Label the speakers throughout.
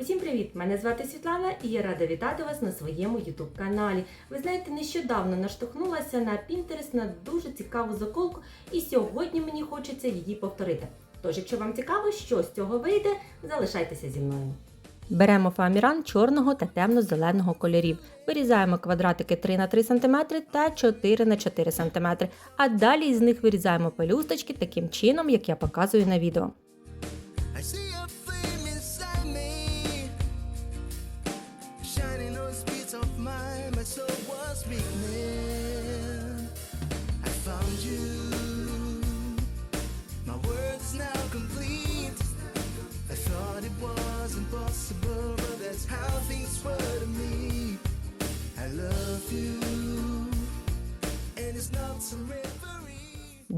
Speaker 1: Усім привіт! Мене звати Світлана і я рада вітати вас на своєму YouTube каналі. Ви знаєте, нещодавно наштовхнулася на Pinterest на дуже цікаву заколку, і сьогодні мені хочеться її повторити. Тож, якщо вам цікаво, що з цього вийде, залишайтеся зі мною. Беремо фоаміран чорного та темно-зеленого кольорів. Вирізаємо квадратики 3 на 3 см та 4 на 4 см, а далі із них вирізаємо пелюсточки таким чином, як я показую на відео.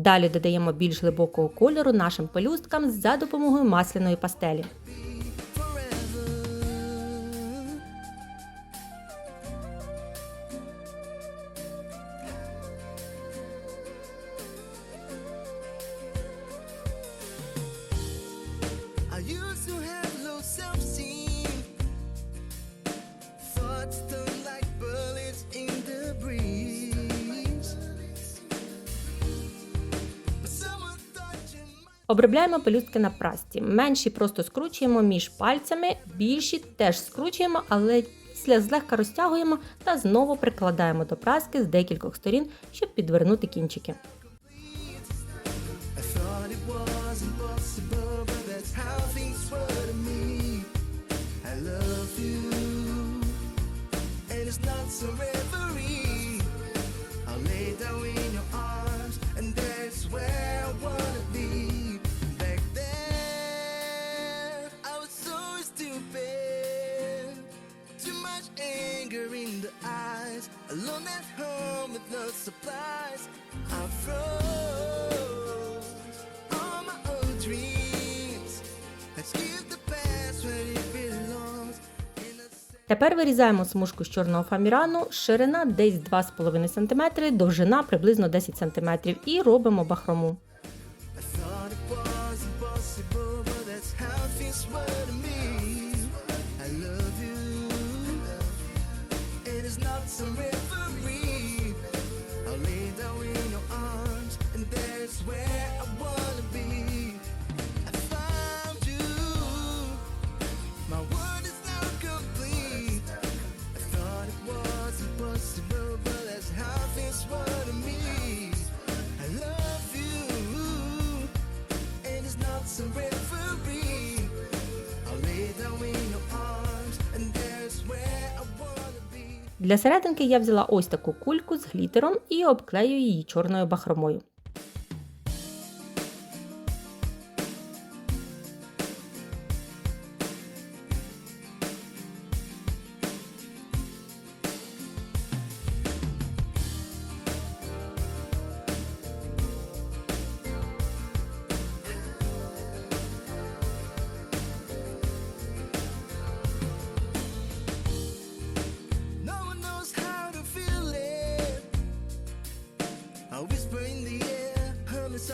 Speaker 1: Далі додаємо більш глибокого кольору нашим пелюсткам за допомогою масляної пастелі. Обробляємо пелюстки на прасті. Менші просто скручуємо між пальцями, більші теж скручуємо, але після злегка розтягуємо та знову прикладаємо до праски з декількох сторін, щоб підвернути кінчики.
Speaker 2: I thought it much anger in the eyes. Alone at home with no supplies. I froze all my old dreams. Let's give the past where it belongs.
Speaker 1: Тепер вирізаємо смужку з чорного фамірану, ширина десь 2,5 см, довжина приблизно 10 см і робимо бахрому.
Speaker 2: I thought it was impossible, but that's how things were to me. Not some reverie. I'll lay down in your arms, and that's where I wanna be. I found you, my world is now complete.
Speaker 1: Для серединки я взяла ось таку кульку з глітером і обклею її чорною бахромою.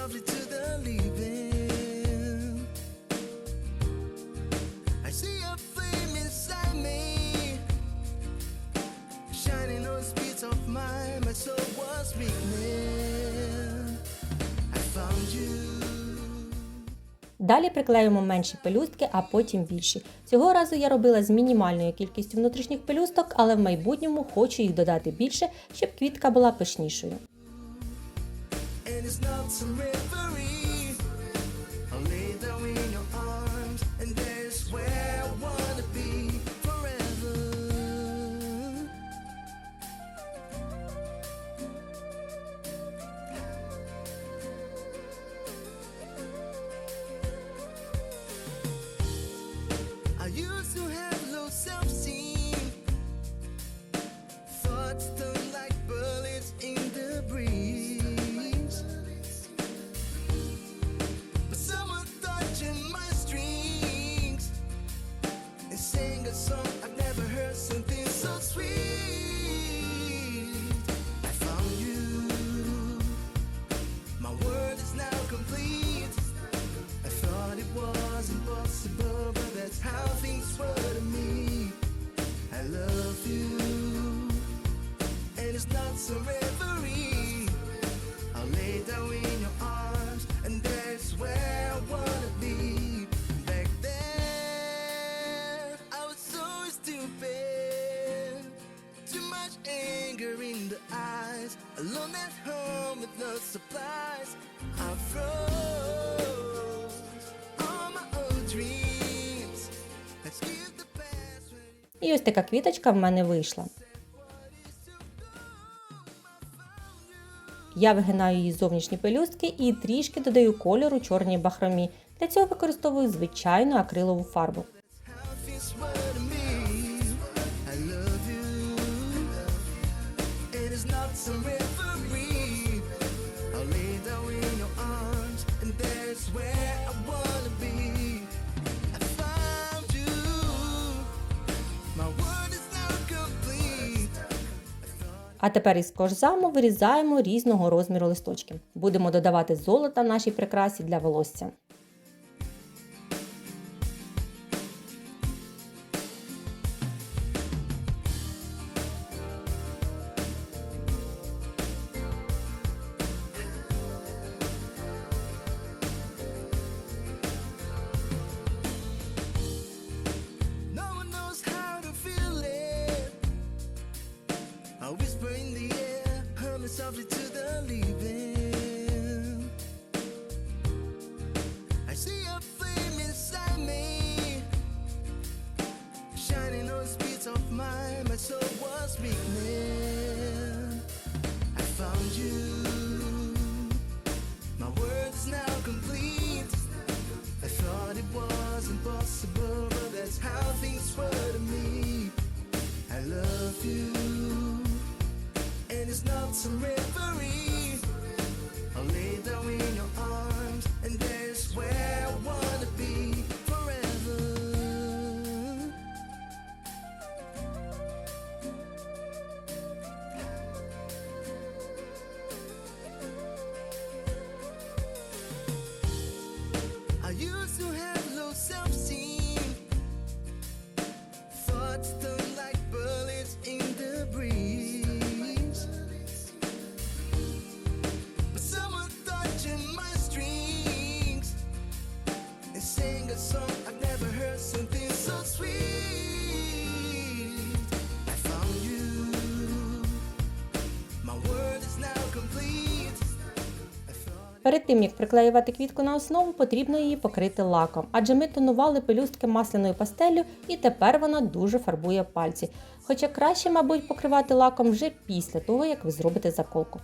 Speaker 2: Softly to the leaving. I see a flame inside me, shining on the of mine. My soul was weakening. I found you.
Speaker 1: Далі приклеюємо менші пелюстки, а потім більші. Цього разу я робила з мінімальною кількістю внутрішніх пелюсток, але в майбутньому хочу їх додати більше, щоб квітка була пишнішою.
Speaker 2: It's not some reverie. I'll lay down in your arms, and there's where I wanna be forever. I used to have low self-esteem. Thoughts Alone at home with no supplies. I froze all my old dreams. Let's give the past when
Speaker 1: І ось така квіточка в мене вийшла. Я вигинаю її зовнішні пелюстки і трішки додаю кольору чорній бахромі. Для цього використовую звичайну акрилову фарбу. А тепер із кожзаму вирізаємо різного розміру листочки. Будемо додавати золота нашій прикрасі для волосся.
Speaker 2: It's not some reverie. I'll lay down in your arms, and there's where I wanna be forever. I used to have low self-esteem.
Speaker 1: Перед тим як приклеювати квітку на основу, потрібно її покрити лаком, адже ми тонували пелюстки масляною пастеллю і тепер вона дуже фарбує пальці. Хоча краще, мабуть, покривати лаком вже після того, як ви зробите заколку.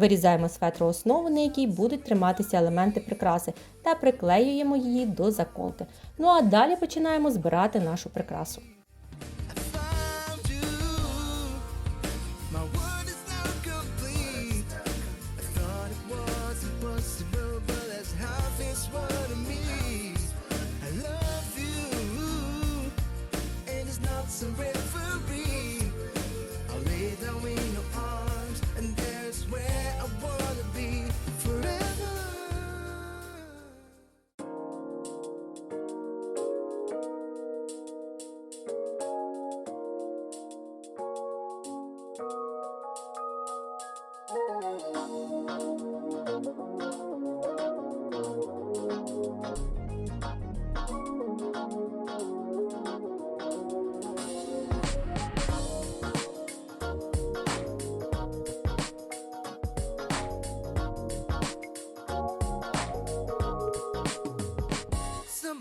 Speaker 1: Вирізаємо светру основу, на якій будуть триматися елементи прикраси, та приклеюємо її до заколки. Ну а далі починаємо збирати нашу прикрасу.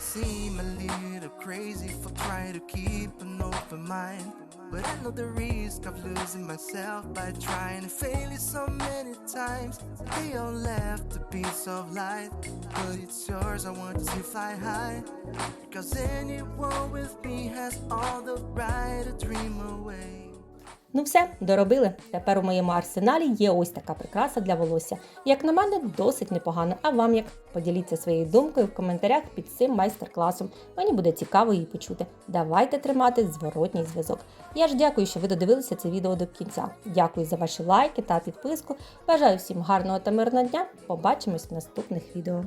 Speaker 2: Seem a little crazy for trying to keep an open mind. But I know the risk of losing myself by trying to fail so many times. They all left a piece of light, but it's yours. I want to see fly high. Cause anyone with me has all the right to dream away.
Speaker 1: Ну все, доробили. Тепер у моєму арсеналі є ось така прикраса для волосся. Як на мене, досить непогано. А вам як? Поділіться своєю думкою в коментарях під цим майстер-класом. Мені буде цікаво її почути. Давайте тримати зворотній зв'язок. Я ж дякую, що ви додивилися це відео до кінця. Дякую за ваші лайки та підписку. Бажаю всім гарного та мирного дня. Побачимось в наступних відео.